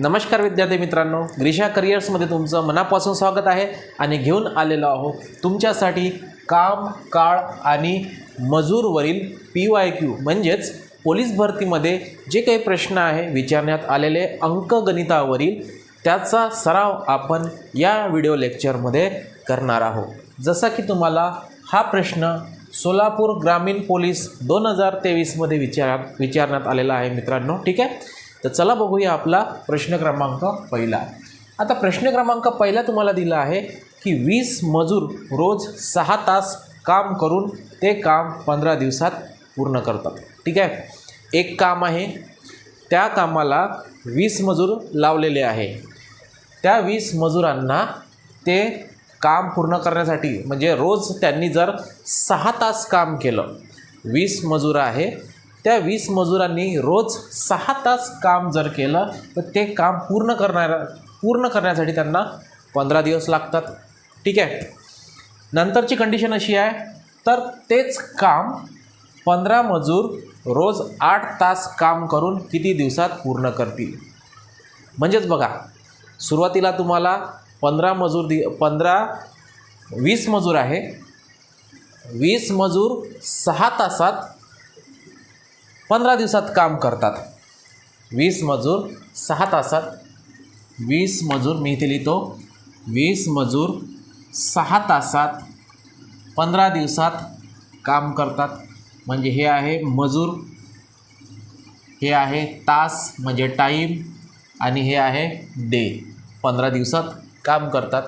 नमस्कार विद्यार्थी मित्रांनो ग्रीषा करिअर्समध्ये तुमचं मनापासून स्वागत आहे आणि घेऊन आलेलो आहोत तुमच्यासाठी काम काळ आणि मजूरवरील पी वाय क्यू म्हणजेच पोलीस भरतीमध्ये जे काही प्रश्न आहे विचारण्यात आलेले अंकगणितावरील त्याचा सराव आपण या व्हिडिओ लेक्चरमध्ये करणार आहोत. जसा की तुम्हाला हा प्रश्न सोलापूर ग्रामीण पोलीस दोन हजार तेवीसमध्ये विचार विचारण्यात आलेला आहे मित्रांनो ठीक आहे? तर चला बघूया आपला प्रश्न क्रमांक पहिला. आता प्रश्न क्रमांक पहिला तुम्हाला दिला आहे की वीस मजूर रोज सहा तास काम करून ते काम पंधरा दिवसात पूर्ण करतात. ठीक आहे? एक काम आहे त्या कामाला वीस मजूर लावलेले आहे. त्या वीस मजुरांना ते काम पूर्ण करण्यासाठी म्हणजे रोज त्यांनी जर सहा तास काम केलं वीस मजूर आहे त्या वीस मजुरांनी रोज सहा तास काम जर केलं तर ते काम पूर्ण करणाऱ्या पूर्ण करण्यासाठी त्यांना पंधरा दिवस लागतात. ठीक आहे? नंतरची कंडिशन अशी आहे तर तेच काम पंधरा मजूर रोज आठ तास काम करून किती दिवसात पूर्ण करतील? म्हणजेच बघा सुरुवातीला तुम्हाला पंधरा मजूर दि पंधरा वीस मजूर आहे. वीस मजूर सहा तासात पंधरा दिवसात काम करतात. वीस मजूर सहा तासात. वीस मजूर मी इथे लिहितो. वीस मजूर सहा तासात पंधरा दिवसात काम करतात. म्हणजे हे आहे मजूर. हे आहे तास म्हणजे टाईम. आणि हे आहे डे. पंधरा दिवसात काम करतात.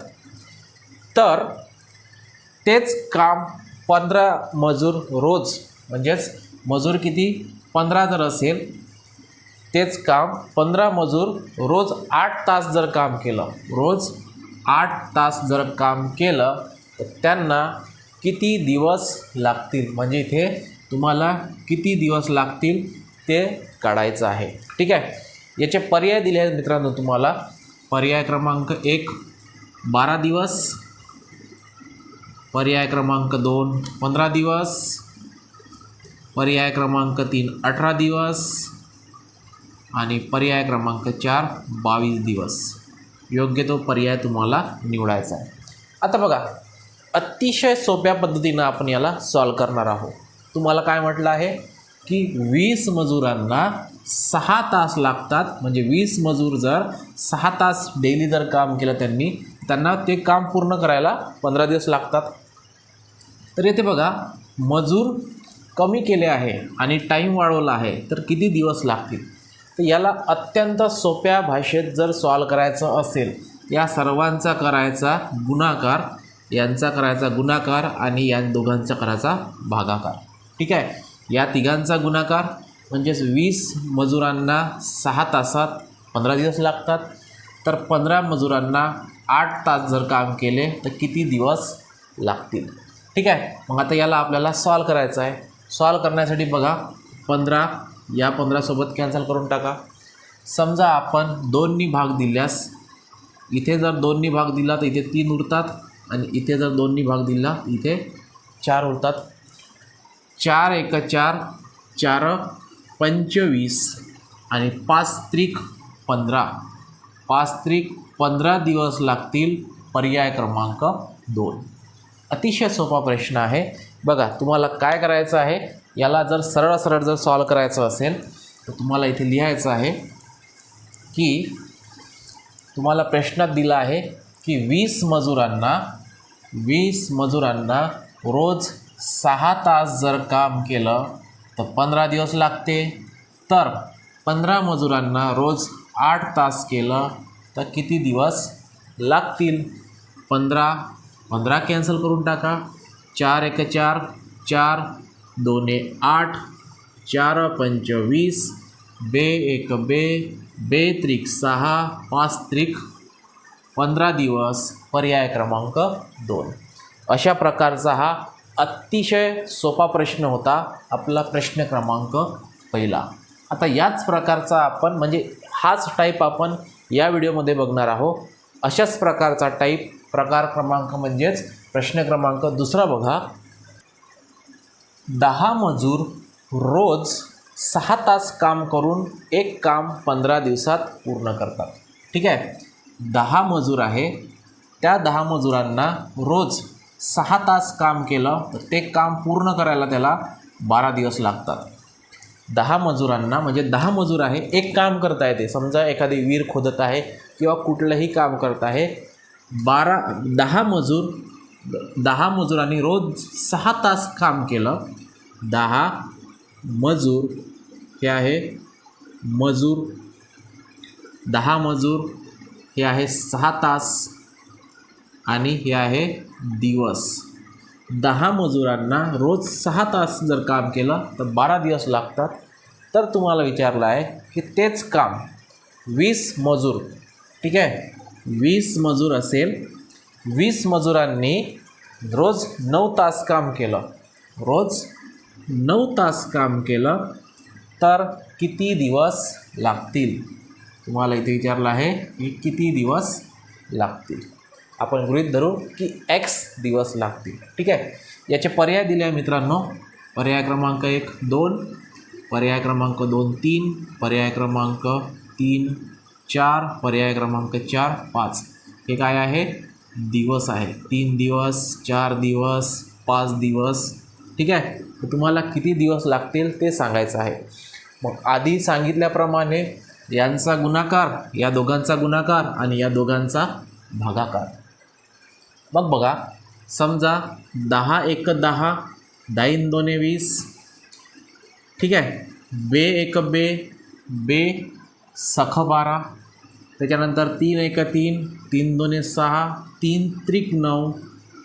तर तेच काम पंधरा मजूर रोज म्हणजेच मजूर किती? पंधरा जर असेल तेच काम पंधरा मजूर रोज आठ तास जर काम केलं रोज आठ तास जर काम केलं तर त्यांना किती दिवस लागतील? म्हणजे इथे तुम्हाला किती दिवस लागतील ते काढायचं आहे. ठीक आहे? याचे पर्याय दिले आहेत मित्रांनो तुम्हाला. पर्याय क्रमांक एक बारा दिवस. पर्याय क्रमांक दोन पंधरा दिवस. पर्याय क्रमांक तीन अठरा दिवस आणि पर्याय क्रमांक चार बावीस दिवस. योग्य तो पर्याय तुम्हाला निवडायचा आहे. आता बघा अतिशय सोप्या पद्धतीनं आपण याला सॉल्व करणार आहोत. तुम्हाला काय म्हटलं आहे? की वीस मजुरांना सहा तास लागतात. म्हणजे वीस मजूर जर सहा तास डेली जर काम केलं त्यांनी त्यांना ते काम पूर्ण करायला पंधरा दिवस लागतात. तर येथे बघा मजूर कमी केले आहे आणि टाईम वाढवला आहे तर किती दिवस लागतील? तर याला अत्यंत सोप्या भाषेत जर सॉल्व करायचं असेल या सर्वांचा करायचा गुणाकार यांचा करायचा गुणाकार आणि या दोघांचा करायचा भागाकार. ठीक आहे? या तिघांचा गुणाकार म्हणजेच वीस मजुरांना सहा तासात पंधरा दिवस लागतात. तर पंधरा मजुरांना आठ तास जर काम केले तर किती दिवस लागतील? ठीक आहे? मग आता याला आपल्याला सॉल्व करायचं आहे. सॉल्व करण्यासाठी बघा. पंधरा या पंधरासोबत कॅन्सल करून टाका. समजा आपण दोन्ही भाग दिल्यास इथे जर दोन्ही भाग दिला तर इथे तीन उरतात आणि इथे जर दोन्ही भाग दिला इथे चार उरतात. चार एक चार चार पंचवीस आणि पाच त्रिक पंधरा. पाच त्रिक पंधरा दिवस लागतील पर्याय क्रमांक दोन. अतिशय सोपा प्रश्न आहे. बघा तुम्हाला काय करायचं आहे? याला जर सरळ सरळ जर सॉल्व करायचं असेल तर तुम्हाला इथे लिहायचं आहे की तुम्हाला प्रश्नात दिला आहे की वीस मजुरांना वीस मजुरांना रोज सहा तास जर काम केलं तर पंधरा दिवस लागते. तर पंधरा मजुरांना रोज आठ तास केलं तर किती दिवस लागतील? पंधरा. पंधरा कॅन्सल करून टाका. चार एक चार चार दोने आठ चार पंचवीस बे एक बे बे त्रिक सहा पाच त्रिक पंधरा दिवस पर्याय क्रमांक दोन. अशा प्रकारचा हा अतिशय सोपा प्रश्न होता आपला प्रश्न क्रमांक पहिला. आता याच प्रकारचा आपण म्हणजे हाच टाईप आपण या व्हिडिओमध्ये बघणार आहोत. अशाच प्रकारचा टाईप प्रकार क्रमांक म्हणजेच प्रश्न क्रमांक दुसरा बघा. दहा मजूर रोज सहा तास काम करून एक काम पंधरा दिवसात पूर्ण करतात. ठीक आहे? दहा मजूर आहे. त्या दहा मजुरांना रोज सहा तास काम केलं तर ते काम पूर्ण करायला त्याला बारा दिवस लागतात. दहा मजुरांना म्हणजे दहा मजूर आहे एक काम करता येते. समजा एखादी विहीर खोदत आहे किंवा कुठलंही काम करत आहे. बारा दहा मजूर दहा मजुरांनी रोज सहा तास काम केलं. दहा मजूर हे आहे मजूर. दहा मजूर हे आहे सहा तास आणि हे आहे दिवस. दहा मजुरांना रोज सहा तास जर काम केलं तर बारा दिवस लागतात. तर तुम्हाला विचारलं आहे की तेच काम वीस मजूर ठीक आहे? वीस मजूर असेल वीस मजुरांनी रोज नऊ तास काम केलं. रोज नऊ तास काम केलं तर किती दिवस लागतील? तुम्हाला इथे विचारलं आहे की किती दिवस लागतील? आपण गृहित धरू की एक्स दिवस लागतील. ठीक आहे? याचे पर्याय दिले आहे मित्रांनो. पर्याय क्रमांक एक दोन. पर्याय क्रमांक दोन तीन. पर्याय क्रमांक तीन चार. पर्याय क्रमांक चार पाच. हे काय आहे? दिवस आहे. तीन दिवस चार दिवस पाच दिवस. ठीक आहे? तर तुम्हाला किती दिवस लागतील ते सांगायचं आहे. मग आधी सांगितल्याप्रमाणे यांचा गुणाकार या दोघांचा गुणाकार आणि या दोघांचा भागाकार. मग बघा समजा दहा एक दहा दाईन दोने वीस. ठीक आहे? बे एक बे बे सख बारा. त्याच्यानंतर तीन एक तीन तीन दोने सहा तीन त्रिक नऊ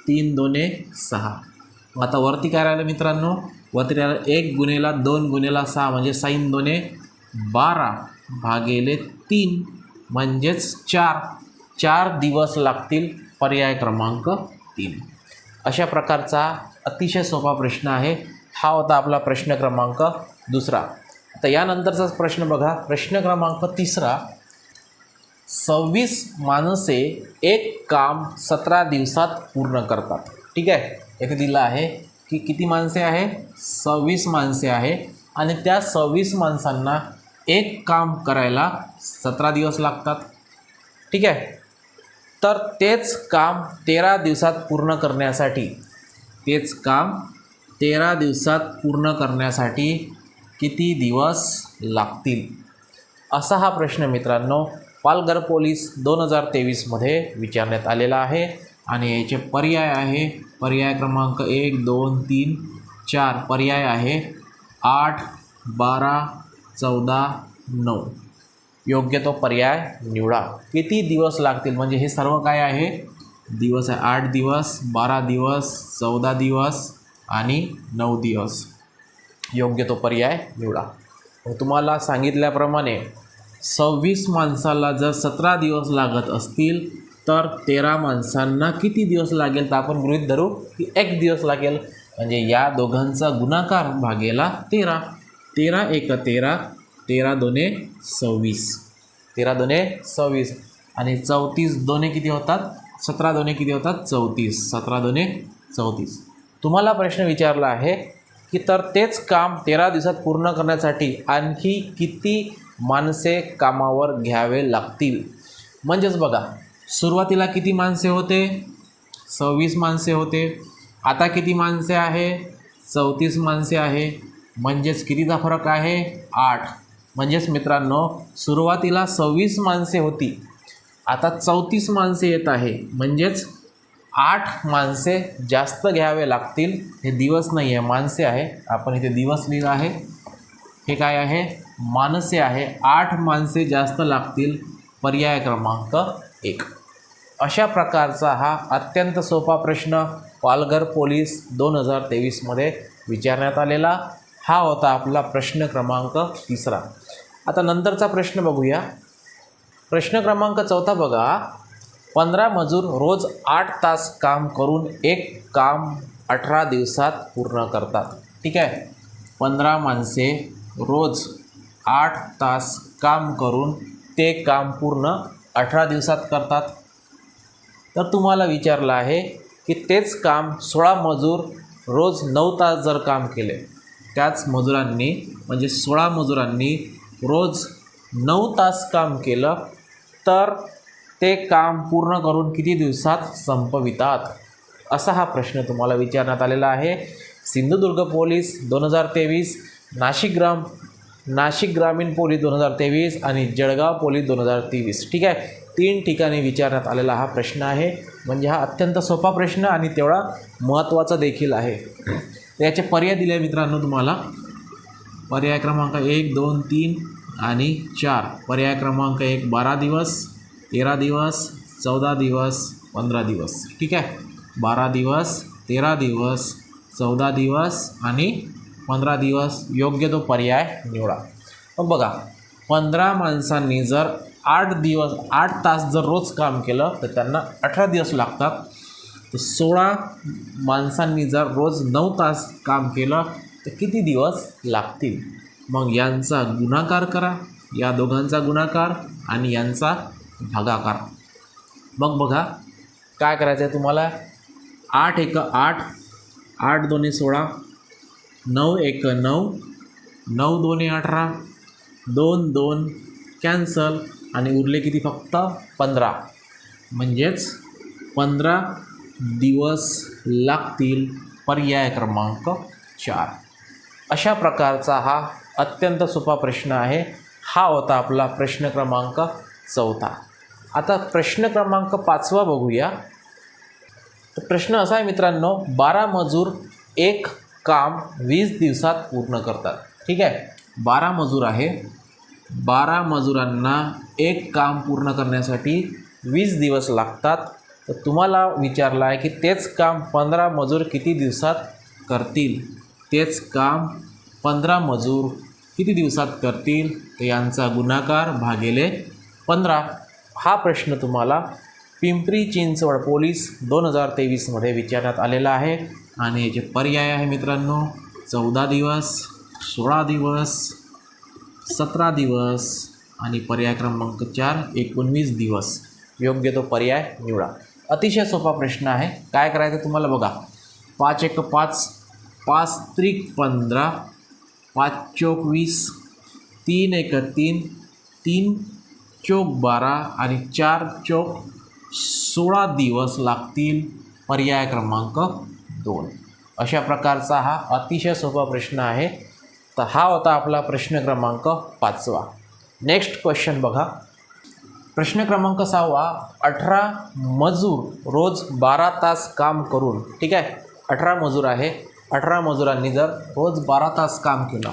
तीन दोने सहा. आता वरती काय राहिलं मित्रांनो? वरती राहिलं एक गुन्हेला दोन गुन्हेला सहा म्हणजे साईन दोने बारा भागेले तीन म्हणजेच चार. चार दिवस लागतील पर्याय क्रमांक तीन. अशा प्रकारचा अतिशय सोपा प्रश्न आहे. हा होता आपला प्रश्न क्रमांक दुसरा. तर यानंतरचाच प्रश्न बघा. प्रश्न क्रमांक तिसरा. सव्वीस माणसे एक काम सतरा दिवसात पूर्ण करतात. ठीक आहे? येथे दिलं आहे की किती माणसे आहे? सव्वीस माणसे आहे. आणि त्या सव्वीस माणसांना एक काम करायला सतरा दिवस लागतात. ठीक आहे? तर तेच काम तेरा दिवसात पूर्ण करण्यासाठी तेच काम तेरा दिवसात पूर्ण करण्यासाठी किती दिवस लागतील? असा हा प्रश्न मित्रांनो पालघर पोलीस दोन हजार तेवीसमध्ये विचारण्यात आलेला आहे. आणि याचे पर्याय आहे. पर्याय क्रमांक एक दोन तीन चार पर्याय आहे. आठ बारा चौदा नऊ. योग्य तो पर्याय निवडा. किती दिवस लागतील? म्हणजे हे सर्व काय आहे? दिवस आहे आठ दिवस बारा दिवस चौदा दिवस आणि नऊ दिवस. योग्य तो पर्याय निवडा. तुम्हाला सांगितल्याप्रमाणे सव्वीस माणसाला जर सतरा दिवस लागत असतील तर तेरा माणसांना किती दिवस लागेल तर आपण गृहित धरू की एक दिवस लागेल. म्हणजे या दोघांचा गुणाकार भागेला तेरा. तेरा एक तेरा तेरा दोने सव्वीस. तेरा दोने सव्वीस. आणि चौतीस दोने किती होतात? सतरा दोने किती होतात? चौतीस. सतरा दोने चौतीस. तुम्हाला प्रश्न विचारला आहे की तर तेच काम तेरा दिवसात पूर्ण करण्यासाठी आणखी किती माणसे कामावर घ्यावे लागतील. म्हणजेच बघा सुरुवातीला किती माणसे होते? सव्वीस माणसे होते. आता किती माणसे आहे? चौतीस माणसे आहे. म्हणजेच कितीचा फरक आहे? आठ. म्हणजेच मित्रांनो सुरुवातीला सव्वीस माणसे होती. आता चौतीस माणसे येत आहे. म्हणजेच आठ माणसे जास्त घ्यावे लागतील. हे दिवस नाही आहे माणसे आहे. आपण इथे दिवस लिहिलं आहे. हे काय आहे? माणसे आहे. आठ माणसे जास्त लागतील. पर्याय क्रमांक एक. अशा प्रकारचा हा अत्यंत सोपा प्रश्न पालघर पोलीस दोन हजार तेवीसमध्ये विचारण्यात आलेला. हा होता आपला प्रश्न क्रमांक तिसरा. आता नंतरचा प्रश्न बघूया. प्रश्न क्रमांक चौथा बघा. पंधरा मजूर रोज आठ तास काम करून एक काम अठरा दिवसात पूर्ण करतात. ठीक आहे? पंधरा माणसे रोज आठ तास काम करून ते काम पूर्ण अठरा दिवसात करतात. तर तुम्हाला विचारलं आहे की तेच काम सोळा मजूर रोज नऊ तास जर काम केले त्याच मजुरांनी म्हणजे सोळा मजुरांनी रोज नऊ तास काम केलं तर ते काम पूर्ण करून किती दिवसात संपवितात? असा हा प्रश्न तुम्हाला विचारण्यात आलेला आहे. सिंधुदुर्ग पोलीस दोन हजार तेवीस नाशिक ग्राम नाशिक ग्रामीण पोलीस दोन हजार तेवीस आणि जळगाव पोलीस दोन हजार तेवीस. ठीक आहे? तीन ठिकाणी विचारण्यात आलेला हा प्रश्न आहे. म्हणजे हा अत्यंत सोपा प्रश्न आणि तेवढा महत्त्वाचा देखील आहे. याचे पर्याय दिले मित्रांनो तुम्हाला. पर्याय क्रमांक एक दोन तीन आणि चार. पर्याय क्रमांक एक बारा दिवस तेरा दिवस चौदा दिवस पंधरा दिवस. ठीक आहे? बारा दिवस तेरा दिवस चौदा दिवस आणि पंधरा दिवस योग्य तो पर्याय निवडा. मग बघा पंधरा माणसांनी जर आठ दिवस आठ तास जर रोज काम केलं तर त्यांना अठरा दिवस लागतात. तर सोळा माणसांनी जर रोज नऊ तास काम केलं तर किती दिवस लागतील? मग यांचा गुणाकार करा. या दोघांचा गुणाकार आणि यांचा भागाकार. मग बघा काय करायचं आहे तुम्हाला? आठ एक आठ आठ दोन्ही सोळा नऊ एक नऊ नऊ दोन्ही अठरा दोन दोन कॅन्सल आणि उरले किती फक्त पंधरा. म्हणजेच पंधरा दिवस लागतील पर्याय क्रमांक चार. अशा प्रकारचा हा अत्यंत सोपा प्रश्न आहे. हा होता आपला प्रश्न क्रमांक चौथा. आता प्रश्न क्रमांक पाचवा बघूया. तर प्रश्न असा आहे मित्रांनो बारा मजूर एक काम वीस दिवसात पूर्ण करतात. ठीक आहे? बारा मजूर आहे. बारा मजुरांना एक काम पूर्ण करण्यासाठी वीस दिवस लागतात. तर तुम्हाला विचारलं आहे की तेच काम पंधरा मजूर किती दिवसात करतील? तेच काम पंधरा मजूर किती दिवसात करतील? तर यांचा गुणाकार भागेले पंधरा. हा प्रश्न तुम्हाला पिंपरी चिंचवड पोलीस दोन हजार तेवीसमध्ये विचारण्यात आलेला आहे. आणि याचे पर्याय आहे मित्रांनो चौदा दिवस सोळा दिवस सतरा दिवस आणि पर्याय क्रमांक चार एकोणवीस दिवस. योग्य तो पर्याय निवडा. अतिशय सोपा प्रश्न आहे. काय करायचं तुम्हाला बघा. पाच एक पाच पाच त्रिक पंधरा पाच चोक वीस तीन एक तीन तीन चोक बारा आणि चार चोक सोळा दिवस लागतील पर्याय क्रमांक दोन. अशा प्रकारचा हा अतिशय सोपा प्रश्न आहे. तर हा होता आपला प्रश्न क्रमांक पाचवा. नेक्स्ट क्वेश्चन बघा. प्रश्न क्रमांक सहावा अठरा मजूर रोज बारा तास काम करून ठीक आहे? अठरा मजूर आहे. अठरा मजुरांनी जर रोज बारा तास काम केलं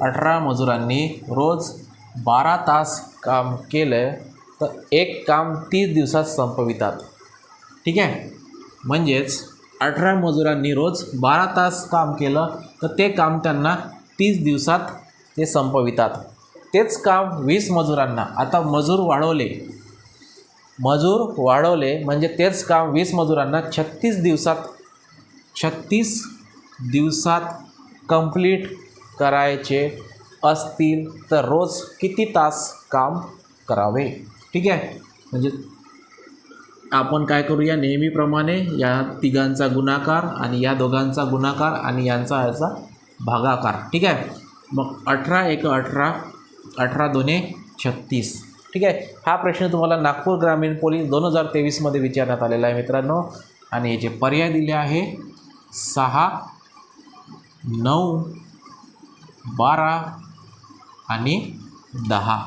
अठरा मजुरांनी रोज बारा तास काम केलं तर एक काम तीस दिवसात संपवितात. ठीक आहे? म्हणजेच अठरा मजुरांनी रोज बारा तास काम केलं तर ते काम त्यांना तीस दिवसात ते संपवितात. तेच काम वीस मजुरांना. आता मजूर वाढवले. मजूर वाढवले म्हणजे तेच काम वीस मजुरांना छत्तीस दिवसात छत्तीस दिवसात कंप्लीट करायचे असतील तर रोज किती तास काम करावे? ठीक आहे? म्हणजे आपण काय करूया? नेहमीप्रमाणे या तिघांचा गुणाकार आणि या दोघांचा गुणाकार आणि यांचा याचा भागाकार. ठीक आहे? मग अठरा एक अठरा अठरा दोन्हे छत्तीस. ठीक आहे? हा प्रश्न तुम्हाला नागपूर ग्रामीण पोलीस दोन हजार तेवीसमध्ये विचारण्यात आलेला आहे मित्रांनो. आणि याचे पर्याय दिले आहे सहा नऊ बारा आणि दहा.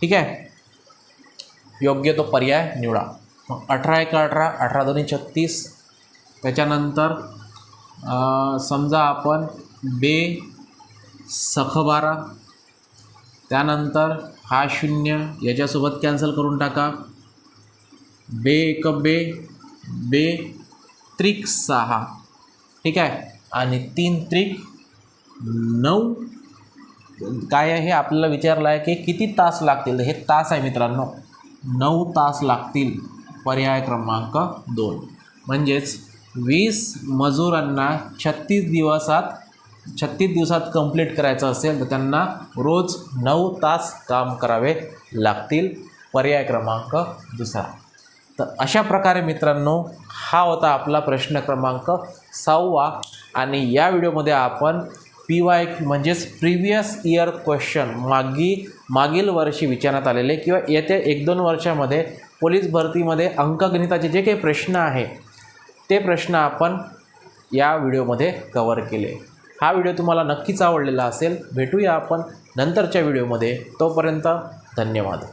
ठीक आहे? योग्य तो पर्याय निवडा. मग अठरा एक अठरा अठरा दोन्ही छत्तीस. त्याच्यानंतर समजा आपण बे सख बारा. त्यानंतर हा शून्य याच्यासोबत कॅन्सल करून टाका. बे एक बे बे त्रिक सहा. ठीक आहे? आणि तीन त्रिक नऊ. काय आहे? हे आपल्याला विचारलं आहे की किती तास लागतील? हे तास आहे मित्रांनो. नऊ तास लागतील. पर्याय क्रमांक दोन. म्हणजेच वीस मजुरांना छत्तीस दिवसात छत्तीस दिवसात कंप्लीट करायचं असेल तर त्यांना रोज नऊ तास काम करावे लागतील. पर्याय क्रमांक दुसरा. तर अशा प्रकारे मित्रांनो हा होता आपला प्रश्न क्रमांक सहावा आणि या व्हिडिओमध्ये आपण पी वाय म्हणजेच प्रिव्हियस इयर क्वेश्चन मागी मागील वर्षी विचारण्यात आलेले किंवा येत्या एक दोन वर्षामध्ये पोलीस भरतीमध्ये अंकगणिताचे जे काही प्रश्न आहे ते प्रश्न आपण या व्हिडिओमध्ये कवर केले. हा व्हिडिओ तुम्हाला नक्कीच आवडलेला असेल भेटूया आपण नंतरच्या व्हिडिओमध्ये. तोपर्यंत धन्यवाद.